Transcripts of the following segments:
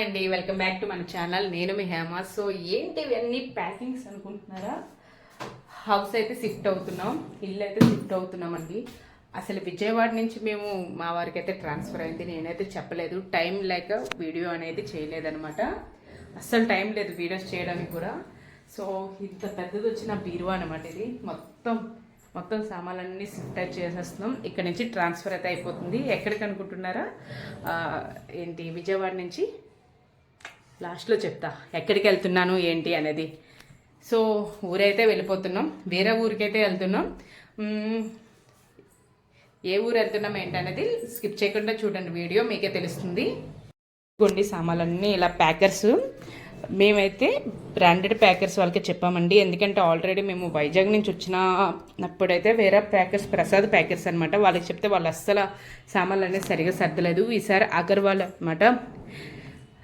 అండి welcome back to మన channel. నేను మీ హేమ. సో ఏంటి ఇవన్నీ ప్యాకింగ్స్ అనుకుంటున్నారా? హౌస్ అయితే షిఫ్ట్ అవుతున్నాం ఇల్లు అయితే షిఫ్ట్ అవుతున్నాం అండి అసలు విజయవాడ నుంచి మేము మా వారికి అయితే ట్రాన్స్ఫర్ అయింది. నేనైతే చెప్పలేదు. టైం లేక వీడియో అనేది చేయలేదనమాట అస్సలు టైం లేదు వీడియోస్ చేయడానికి కూడా. సో ఇంత పెద్దది వచ్చిన బీరువా అనమాట ఇది. మొత్తం మొత్తం సామాన్లన్నీ షిఫ్ట్ చేసేస్తున్నాం. ఇక్కడ నుంచి ట్రాన్స్ఫర్ అయితే అయిపోతుంది. ఎక్కడికి అనుకుంటున్నారా? ఏంటి విజయవాడ నుంచి? లాస్ట్లో చెప్తా ఎక్కడికి వెళ్తున్నాను ఏంటి అనేది. సో ఊరైతే వెళ్ళిపోతున్నాం. వేరే ఊరికైతే వెళ్తున్నాం. ఏ ఊరు వెళ్తున్నాం ఏంటనేది స్కిప్ చేయకుండా చూడండి. వీడియో మీకే తెలుస్తుంది. ఇదిగోండి సామాన్లన్నీ ఇలా ప్యాకర్స్. మేమైతే బ్రాండెడ్ ప్యాకర్స్ వాళ్ళకి చెప్పామండి. ఎందుకంటే ఆల్రెడీ మేము వైజాగ్ నుంచి వచ్చినప్పుడైతే వేరే ప్యాకర్స్ ప్రసాద్ ప్యాకర్స్ అనమాట వాళ్ళకి చెప్తే వాళ్ళు అస్సలు సామాన్లు అనేది సరిగా సర్దలేదు. ఈసారి అగర్వాల్ అనమాట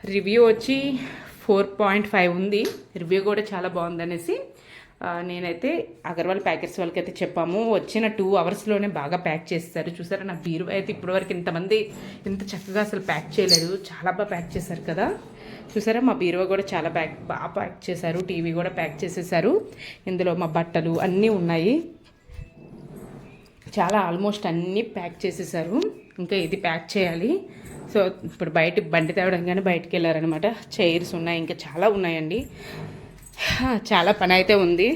రివ్యూ వచ్చి ఫోర్ పాయింట్ ఫైవ్ ఉంది. రివ్యూ కూడా చాలా బాగుందనేసి నేనైతే అగర్వాల్ ప్యాకెట్స్ వాళ్ళకైతే చెప్పాము. వచ్చిన టూ అవర్స్లోనే బాగా ప్యాక్ చేస్తారు. చూసారా నా బీరువా అయితే ఇప్పటివరకు ఇంతమంది ఇంత చక్కగా అసలు ప్యాక్ చేయలేదు. చాలా బాగా ప్యాక్ చేశారు కదా. చూసారా మా బీరువా కూడా చాలా ప్యాక్ బాగా ప్యాక్ చేశారు. టీవీ కూడా ప్యాక్ చేసేసారు. ఇందులో మా బట్టలు అన్నీ ఉన్నాయి. చాలా ఆల్మోస్ట్ అన్నీ ప్యాక్ చేసేసారు. ఇంకా ఇది ప్యాక్ చేయాలి. సో ఇప్పుడు బయట బండి తేవడం కానీ బయటికి వెళ్ళారనమాట. చైర్స్ ఉన్నాయి ఇంకా చాలా ఉన్నాయండి. చాలా పని అయితే ఉంది.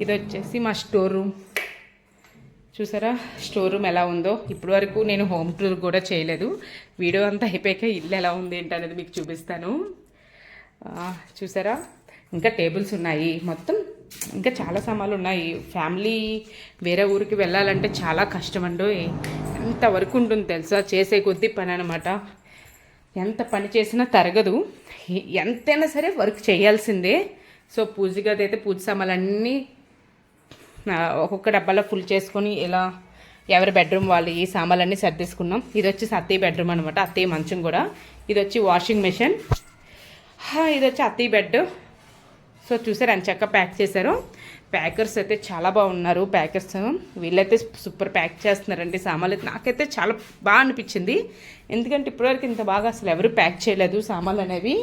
ఇది వచ్చేసి మా స్టోర్ రూమ్. చూసారా? స్టోర్ రూమ్ ఎలా ఉందో. ఇప్పటి వరకు నేను హోమ్ టూర్ కూడా చేయలేదు. వీడియో అంతా అయిపోయాక ఇల్లు ఎలా ఉంది ఏంటి అనేది మీకు చూపిస్తాను. చూసారా? ఇంకా టేబుల్స్ ఉన్నాయి. మొత్తం ఇంకా చాలా సామాన్లు ఉన్నాయి. ఫ్యామిలీ వేరే ఊరికి వెళ్ళాలంటే చాలా కష్టం అండి. ఎంతవరకు ఉంటుంది తెలుసా? చేసే కొద్దీ పని అనమాట ఎంత పని చేసినా తరగదు. ఎంతైనా సరే వర్క్ చేయాల్సిందే. సో పూజ గది అయితే పూజ సామాన్లన్నీ ఒక్కొక్క డబ్బాలో ఫుల్ చేసుకొని ఇలా ఎవరి బెడ్రూమ్ వాళ్ళు ఈ సామాన్లన్నీ సర్దేసుకున్నాం. ఇది వచ్చి అత్తయ్య బెడ్రూమ్ అనమాట అత్తయ్య మంచం కూడా. ఇది వచ్చి వాషింగ్ మెషిన్. హా, ఇది వచ్చి అత్తయ్య బెడ్ సో చూసారు అని చక్కగా ప్యాక్ చేశారు. ప్యాకర్స్ అయితే చాలా బాగున్నారు ప్యాకర్స్. వీళ్ళైతే సూపర్ ప్యాక్ చేస్తున్నారండి సామాన్లు. అయితే నాకైతే చాలా బాగా అనిపించింది. ఎందుకంటే ఇప్పటివరకు ఇంత బాగా అసలు ఎవరు ప్యాక్ చేయలేదు సామాన్లు అనేవి.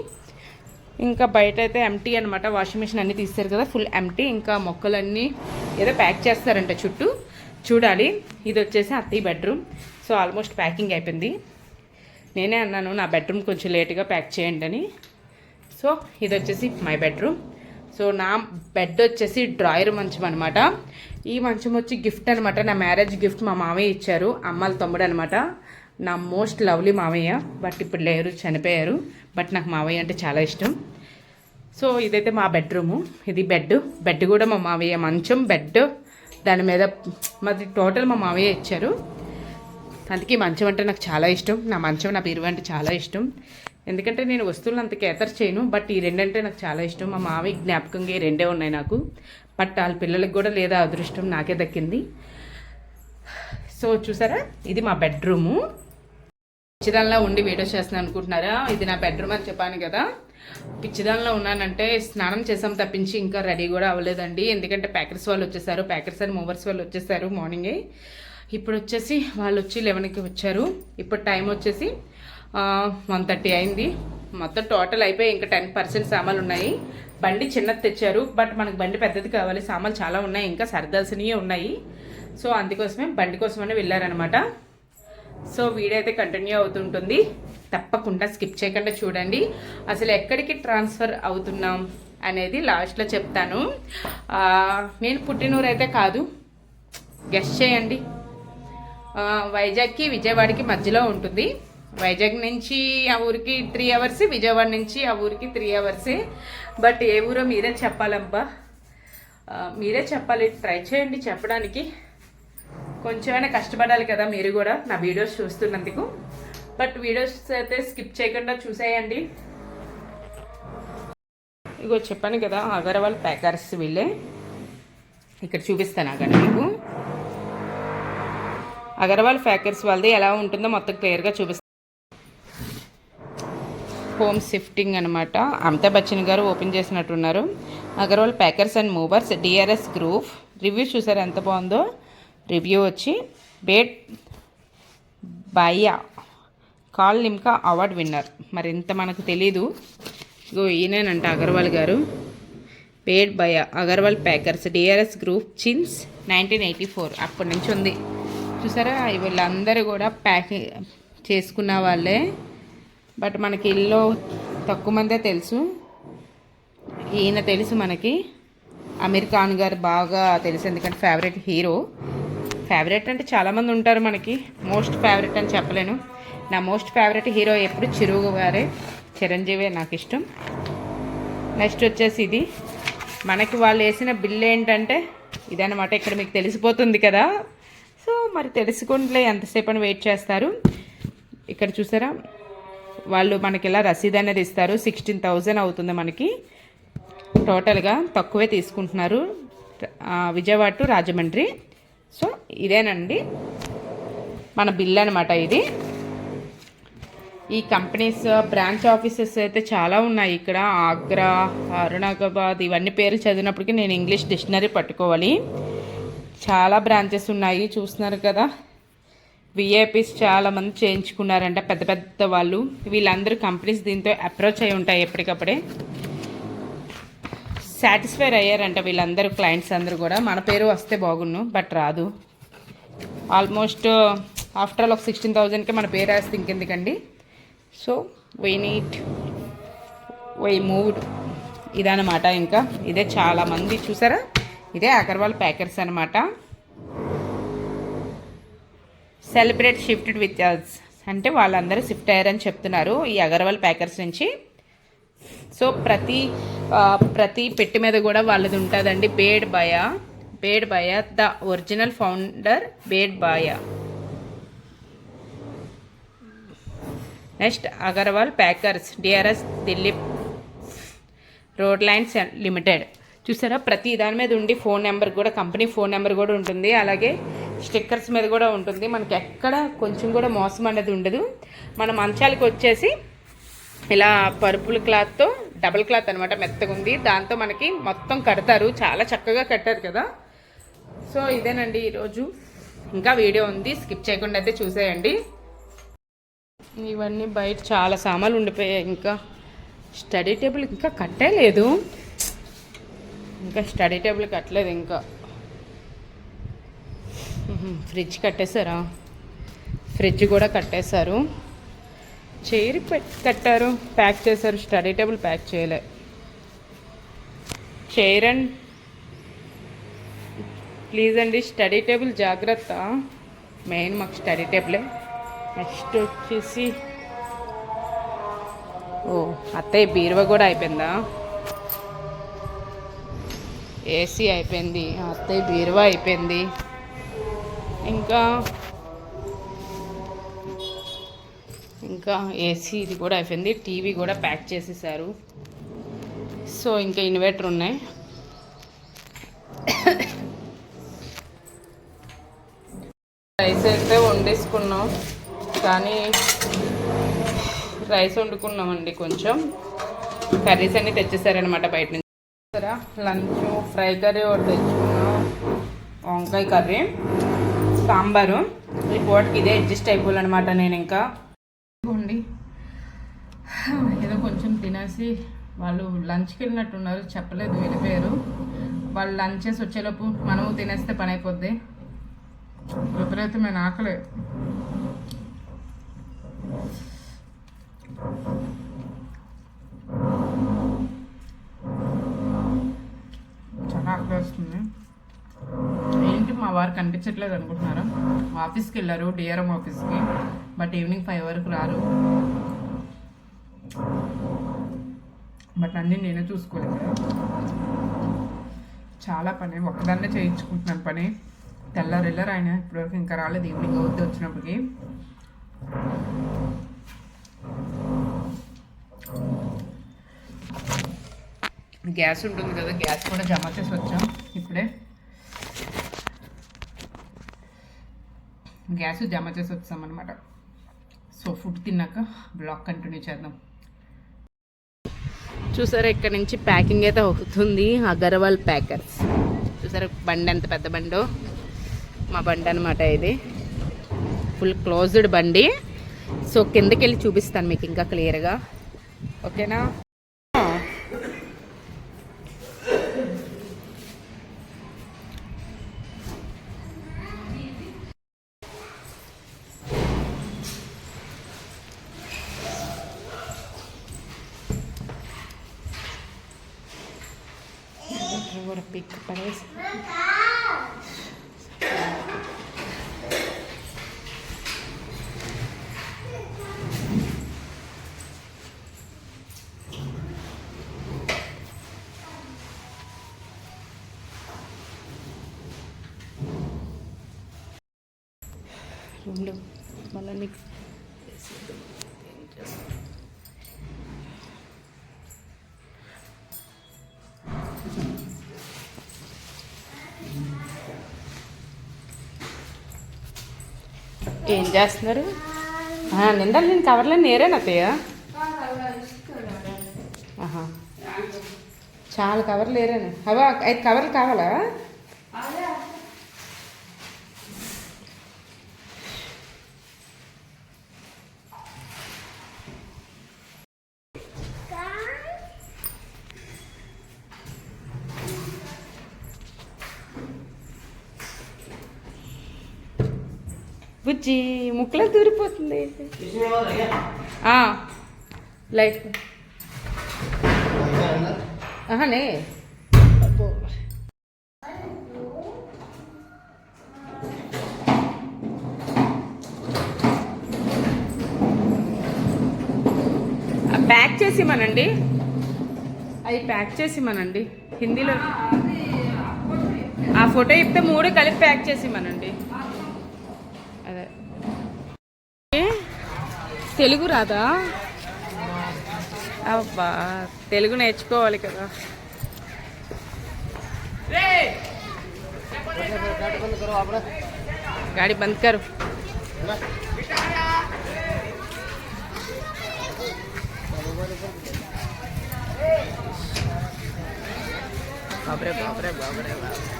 ఇంకా బయట అయితే ఎంటీ అనమాట వాషింగ్ మిషన్ అన్నీ తీస్తారు కదా ఫుల్ ఎంటీ ఇంకా మొక్కలన్నీ ఏదో ప్యాక్ చేస్తారంట చుట్టూ. చూడాలి. ఇది వచ్చేసి అత్తయ్య బెడ్రూమ్ సో ఆల్మోస్ట్ ప్యాకింగ్ అయిపోయింది. నేనే అన్నాను నా బెడ్రూమ్ కొంచెం లేట్గా ప్యాక్ చేయండి అని. సో ఇది వచ్చేసి మై బెడ్రూమ్ సో నా బెడ్ వచ్చేసి డ్రాయర్ మంచం అనమాట ఈ మంచం వచ్చి గిఫ్ట్ అనమాట నా మ్యారేజ్ గిఫ్ట్ మా మామయ్య ఇచ్చారు. అమ్మాల తమ్ముడు అనమాట నా మోస్ట్ లవ్లీ మామయ్య. బట్ ఇప్పుడు లేరు చనిపోయారు. బట్ నాకు మామయ్య అంటే చాలా ఇష్టం. సో ఇదైతే మా బెడ్రూము ఇది బెడ్ బెడ్ కూడా మా మావయ్య మంచం బెడ్ దాని మీద మాది టోటల్ మా మావయ్య ఇచ్చారు. అందుకే మంచం అంటే నాకు చాలా ఇష్టం. నా మంచం నా బీరువా అంటే చాలా ఇష్టం. ఎందుకంటే నేను వస్తువులను అంత కేతర్ చేయను బట్ ఈ రెండంటే నాకు చాలా ఇష్టం. మా మావయ్య జ్ఞాపకంగా ఈ రెండే ఉన్నాయి నాకు. బట్ వాళ్ళ పిల్లలకి కూడా లేదా అదృష్టం నాకే దక్కింది. సో చూసారా? ఇది మా బెడ్రూము పిచ్చిదానిలో ఉండి వీడియో చేస్తున్నాను అనుకుంటున్నారా? ఇది నా బెడ్రూమ్ అని చెప్పాను కదా. పిచ్చిదానిలో ఉన్నానంటే స్నానం చేసాం తప్పించి ఇంకా రెడీ కూడా అవ్వలేదండి. ఎందుకంటే ప్యాకెట్స్ వాళ్ళు వచ్చేసారు. ప్యాకెట్స్ అండ్ మూవర్స్ వాళ్ళు వచ్చేసారు మార్నింగే ఇప్పుడు వచ్చేసి వాళ్ళు వచ్చి లెవెన్కి వచ్చారు. ఇప్పుడు టైం వచ్చేసి వన్ థర్టీ అయింది. మొత్తం టోటల్ అయిపోయి ఇంకా టెన్ పర్సెంట్ సామాన్లు ఉన్నాయి. బండి చిన్నది తెచ్చారు బట్ మనకు బండి పెద్దది కావాలి సామాన్లు చాలా ఉన్నాయి ఇంకా సర్దాల్సినవి ఉన్నాయి. సో అందుకోసమే బండి కోసమనే వెళ్ళారనమాట సో వీడియో అయితే కంటిన్యూ అవుతుంటుంది. తప్పకుండా స్కిప్ చేయకుండా చూడండి. అసలు ఎక్కడికి ట్రాన్స్ఫర్ అవుతున్నాం అనేది లాస్ట్లో చెప్తాను. నేను పుట్టినూరు అయితే కాదు. గెస్ట్ చేయండి. వైజాగ్కి విజయవాడకి మధ్యలో ఉంటుంది. వైజాగ్ నుంచి ఆ ఊరికి త్రీ అవర్స్ విజయవాడ నుంచి ఆ ఊరికి త్రీ అవర్సే బట్ ఏ ఊరో మీరే చెప్పాలబ్బా. మీరే చెప్పాలి ట్రై చేయండి చెప్పడానికి. కొంచెమైనా కష్టపడాలి కదా మీరు కూడా నా వీడియోస్ చూస్తున్నందుకు. బట్ వీడియోస్ అయితే స్కిప్ చేయకుండా చూసేయండి. ఇగో చెప్పాను కదా అగర్వాల్ ప్యాకర్స్ వీళ్ళే. ఇక్కడ చూపిస్తాను అక్కడ మీకు. అగర్వాల్ ప్యాకర్స్ వాళ్ళది ఎలా ఉంటుందో మొత్తం క్లియర్గా చూపిస్తాను. హోమ్ షిఫ్టింగ్ అనమాట అమితాబ్ బచ్చన్ గారు ఓపెన్ చేసినట్టున్నారు. Agarwal packers and movers DRS group. Review చూసారు? ఎంత బాగుందో? రివ్యూ వచ్చి బేట్ బయ్యా కాల్ నిమ్కా అవార్డ్ విన్నర్. మరి ఇంత మనకు తెలీదు. ఇగో ఈయనేనంట అగర్వాల్ గారు. Paid by Agarwal packers DRS group since nineteen eighty four. అప్పటి నుంచి ఉంది. చూసారా? వీళ్ళందరూ కూడా ప్యాకింగ్ చేసుకున్న వాళ్ళే. బట్ మనకి ఇల్లు తక్కువ మందే తెలుసు. ఈయన తెలుసు మనకి. అమీర్ ఖాన్ గారు బాగా తెలుసు ఎందుకంటే ఫేవరెట్ హీరో ఫేవరెట్ అంటే చాలామంది ఉంటారు మనకి. మోస్ట్ ఫేవరెట్ అని చెప్పలేను. నా మోస్ట్ ఫేవరెట్ హీరో ఎప్పుడు చిరుగు గారే. చిరంజీవి నాకు ఇష్టం. నెక్స్ట్ వచ్చేసి ఇది. మనకి వాళ్ళు వేసిన బిల్ ఏంటంటే ఇదన్నమాట. ఇక్కడ మీకు తెలిసిపోతుంది కదా. సో మరి తెలుసుకుంటే ఎంతసేపు అని వెయిట్ చేస్తారు. ఇక్కడ చూసారా? వాళ్ళు మనకి ఇలా రసీదు అనేది ఇస్తారు సిక్స్టీన్ థౌజండ్ అవుతుంది మనకి. టోటల్గా తక్కువే తీసుకుంటున్నారు విజయవాడ టు రాజమండ్రి. సో ఇదేనండి. మన బిల్ అనమాట ఇది. ఈ కంపెనీస్ బ్రాంచ్ ఆఫీసెస్ అయితే చాలా ఉన్నాయి ఇక్కడ. ఆగ్రా అరుణాబాద్ ఇవన్నీ పేర్లు చదివినప్పటికీ నేను ఇంగ్లీష్ డిక్షనరీ పట్టుకోవాలి. చాలా బ్రాంచెస్ ఉన్నాయి చూస్తున్నారు కదా. విఐపీస్ చాలామంది చేయించుకున్నారంట. పెద్ద పెద్ద వాళ్ళు. వీళ్ళందరూ కంపెనీస్ దీంతో అప్రోచ్ అయి ఉంటాయి ఎప్పటికప్పుడే. సాటిస్ఫై అయ్యారంట వీళ్ళందరూ క్లయింట్స్ అందరూ కూడా. మన పేరు వస్తే బాగున్ను బట్ రాదు. ఆల్మోస్ట్ ఆఫ్టర్ ఆల్ ఒక సిక్స్టీన్ థౌజండ్కి మన పేరు వేస్తే ఇంకెందుకండి? So why neat why moved ఇదనమాట ఇంకా. ఇదే చాలా మంది చూసారా? ఇదే అగర్వాల్ ప్యాకర్స్ అనమాట సెలబ్రేట్ షిఫ్టెడ్ విత్ అస్ అంటే వాళ్ళందరూ షిఫ్ట్ అయ్యారని చెప్తున్నారు ఈ అగర్వాల్ ప్యాకర్స్ నుంచి. సో ప్రతి ప్రతి పెట్టి మీద కూడా వాళ్ళది ఉంటుందండి. బేడ్ బాయ బేడ్ బాయ ద ఒరిజినల్ ఫౌండర్ బేడ్ బాయ next Agarwal packers DRS Dilip road lines limited చూసారా? ప్రతి దాని మీద ఉండి ఫోన్ నెంబర్ కూడా కంపెనీ ఫోన్ నెంబర్ కూడా ఉంటుంది. అలాగే స్టిక్కర్స్ మీద కూడా ఉంటుంది. మనకి ఎక్కడ కొంచెం కూడా మోసం అనేది ఉండదు. మన మంచాలకు వచ్చేసి ఇలా పర్పుల్ క్లాత్తో డబుల్ క్లాత్ అనమాట మెత్తగా ఉంది. దాంతో మనకి మొత్తం కడతారు. చాలా చక్కగా కట్టారు కదా. సో ఇదేనండి ఈరోజు. ఇంకా వీడియో ఉంది. స్కిప్ చేయకుండా అయితే చూసేయండి. ఇవన్నీ బయట చాలా సామాన్లు ఉండిపోయాయి. ఇంకా స్టడీ టేబుల్ ఇంకా కట్టే లేదు. ఇంకా స్టడీ టేబుల్ కట్టలేదు ఇంకా. ఫ్రిడ్జ్ కట్టేశారా? ఫ్రిడ్జ్ కూడా కట్టేశారు. చైర్ కట్టారు ప్యాక్ చేశారు స్టడీ టేబుల్ ప్యాక్ చేయలే. చైర్ అండ్ ప్లీజ్ అండి స్టడీ టేబుల్ జాగ్రత్త. మెయిన్ మాకు స్టడీ టేబులే. నెక్స్ట్ వచ్చేసి ఓ అత్తయ్య బీరువా కూడా అయిపోయిందా? ఏసీ అయిపోయింది అత్తయ్య బీరువా అయిపోయింది. ఇంకా ఇంకా ఏసీ ఇది కూడా అయిపోయింది టీవీ కూడా ప్యాక్ చేసేసారు. సో ఇంకా ఇన్వర్టర్ ఉన్నాయి. రైస్ అయితే వండేసుకున్నాం కానీ రైస్ వండుకున్నామండి కొంచెం. కర్రీస్ అన్నీ తెచ్చేసారనమాట బయట నుంచి సరే లంచ్ ఫ్రై కర్రీ ఒకటి తెచ్చుకున్నాం. వంకాయ కర్రీ సాంబారు. ఈ పూటకి ఇదే అడ్జస్ట్ అయిపోవాలన్నమాట నేను ఇంకా. ఇదిగోండి. ఏదో కొంచెం తినేసి వాళ్ళు లంచ్కి వెళ్ళినట్టున్నారు. చెప్పలేదు వెళ్ళిపోయారు వాళ్ళు లంచ్ చేసి వచ్చేలోపు మనము తినేస్తే పని అయిపోద్ది. విపరీతమైన ఆకలి. చాలా ఆకలి వస్తుంది. ఏంటి మా వారు కనిపించట్లేదు అనుకుంటున్నారా? ఆఫీస్కి వెళ్ళారు డిఆర్ఎం ఆఫీస్కి బట్ ఈవినింగ్ ఫైవ్ వరకు రారు. బట్ అన్నీ నేనే చూసుకోలేదు చాలా పని ఒక్కదాన్నే చేయించుకుంటున్నాను పని. తెల్లారు వెళ్ళారు ఆయన ఇప్పటివరకు ఇంకా రాలేదు ఈవినింగ్ అవుద్ది వచ్చినప్పటికి. గ్యాస్ ఉంటుంది కదా గ్యాస్ కూడా జమ చేసి వచ్చాం ఇప్పుడే. గ్యాస్ జమ చేసి వచ్చామన్నమాట సో ఫుడ్ తిన్నాక బ్లాగ్ కంటిన్యూ చేద్దాం. చూసారా ఇక్కడ నుంచి ప్యాకింగ్ అయితే అవుతుంది అగర్వాల్ ప్యాకర్స్. చూసారా బండి ఎంత పెద్ద బండో? మా బండి అనమాట ఇది. ఫుల్ క్లోజ్డ్ బండి. సో కిందకి వెళ్ళి చూపిస్తాను మీకు ఇంకా క్లియర్గా ఓకేనా? రూమ్లో మళ్ళీ నీకు ఏం చేస్తున్నారు? నిండా నేను కవర్లో నేరేనా అత్తయ్య. ఆహా. చాలా కవర్లు లేరాను అవా ఐదు కవర్లు కావాలా? బుజ్జి ముక్కలో దూరిపోతుంది. ఆ, లైట్. ప్యాక్ చేసి ఇమ్మనండి అవి ప్యాక్ చేసి ఇమ్మనండి హిందీలో. ఆ ఫోటో చెప్తే మూడు కలిపి ప్యాక్ చేసి ఇమ్మనండి అదే ఏ? తెలుగు రాదా అబ్బా తెలుగు నేర్చుకోవాలి కదా गाड़ी बंद करो बाप रे बाप रे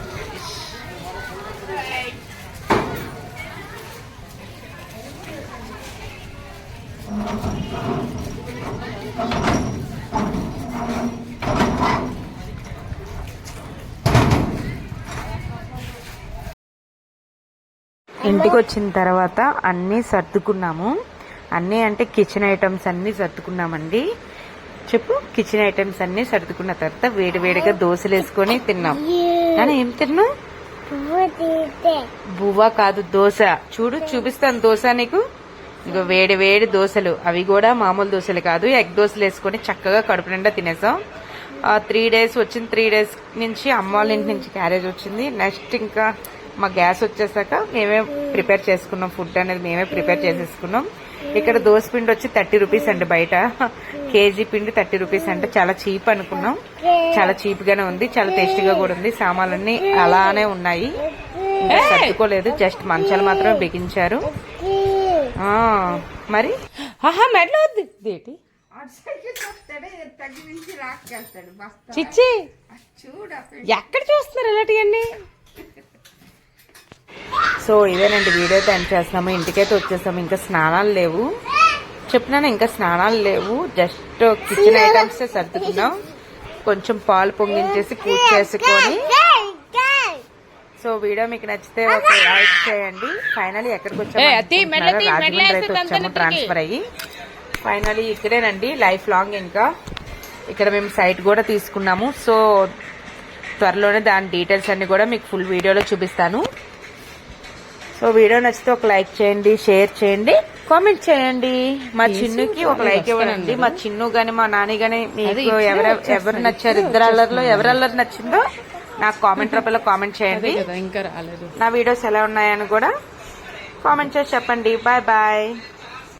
ఇంటికి వచ్చిన తర్వాత అన్నీ సర్దుకున్నాము. అన్నీ అంటే కిచెన్ ఐటమ్స్ అన్నీ సర్దుకున్నామండి. చెప్పు కిచెన్ ఐటమ్స్ అన్నీ సర్దుకున్న తర్వాత వేడివేడిగా దోశలు వేసుకొని తిన్నాం. కానీ ఏం తిన్నాం బువ్వ కాదు దోశ. చూడు చూపిస్తాను దోశ నీకు. ఇంకో వేడి వేడి దోశలు. అవి కూడా మామూలు దోశలు కాదు ఎగ్ దోశలు వేసుకొని చక్కగా కడుపు నిండా తినేసాం. త్రీ డేస్ వచ్చిన త్రీ డేస్ నుంచి అమ్మ వాళ్ళ ఇంటి నుంచి క్యారేజ్ వచ్చింది. నెక్స్ట్ ఇంకా మా గ్యాస్ వచ్చేసాక మేమే ప్రిపేర్ చేసుకున్నాం. ఫుడ్ అనేది మేమే ప్రిపేర్ చేసేసుకున్నాం. ఇక్కడ దోశ పిండి వచ్చి థర్టీ రూపీస్ అండి బయట. కేజీ పిండి థర్టీ రూపీస్ అంటే చాలా చీప్ అనుకున్నాం. చాలా చీప్ గానే ఉంది. చాలా టేస్టీగా కూడా ఉంది. సామాన్లన్నీ అలానే ఉన్నాయి. ఇంకా సర్దుకోలేదు. జస్ట్ మంచాలు మాత్రమే బిగించారు. ఆ, మరి? ఆహా మెడలో చిచ్చి! ఎక్కడ చూస్తున్నారు ఇలాంటివన్నీ? సో ఇదేనండి వీడియో అయితే ఎండ్ చేస్తున్నాము. ఇంటికైతే వచ్చేసాము. ఇంకా స్నానాలు లేవు. చెప్పినాను ఇంకా స్నానాలు లేవు. జస్ట్ కిచెన్ ఐటమ్స్ సర్దుకున్నాం. కొంచెం పాలు పొంగించేసి పూజ చేసుకొని. సో వీడియో మీకు నచ్చితే ఒక లైక్ చేయండి. ఫైనలీ ఎక్కడికి వచ్చాము? రాజమండ్రి అయితే వచ్చాము ట్రాన్స్ఫర్ అయ్యి. ఫైనలీ ఇక్కడేనండి. లైఫ్ లాంగ్ ఇంకా. ఇక్కడ మేము సైట్ కూడా తీసుకున్నాము. సో త్వరలోనే దాని డీటెయిల్స్ అన్ని కూడా మీకు ఫుల్ వీడియోలో చూపిస్తాను. సో వీడియో నచ్చితే ఒక లైక్ చేయండి షేర్ చేయండి కామెంట్ చేయండి. మా చిన్నుకి ఒక లైక్ ఇవ్వండి. మా చిన్ను గాని మా నాని గాని మీకు ఎవరు ఎవరు నచ్చారు ఇద్దరు అల్లరిలో ఎవరు అల్లరి నచ్చిందో నాకు కామెంట్ రూపంలో కామెంట్ చేయండి. ఇంకా రాలేదు. నా వీడియోస్ ఎలా ఉన్నాయని కూడా కామెంట్ చేసి చెప్పండి. Bye bye.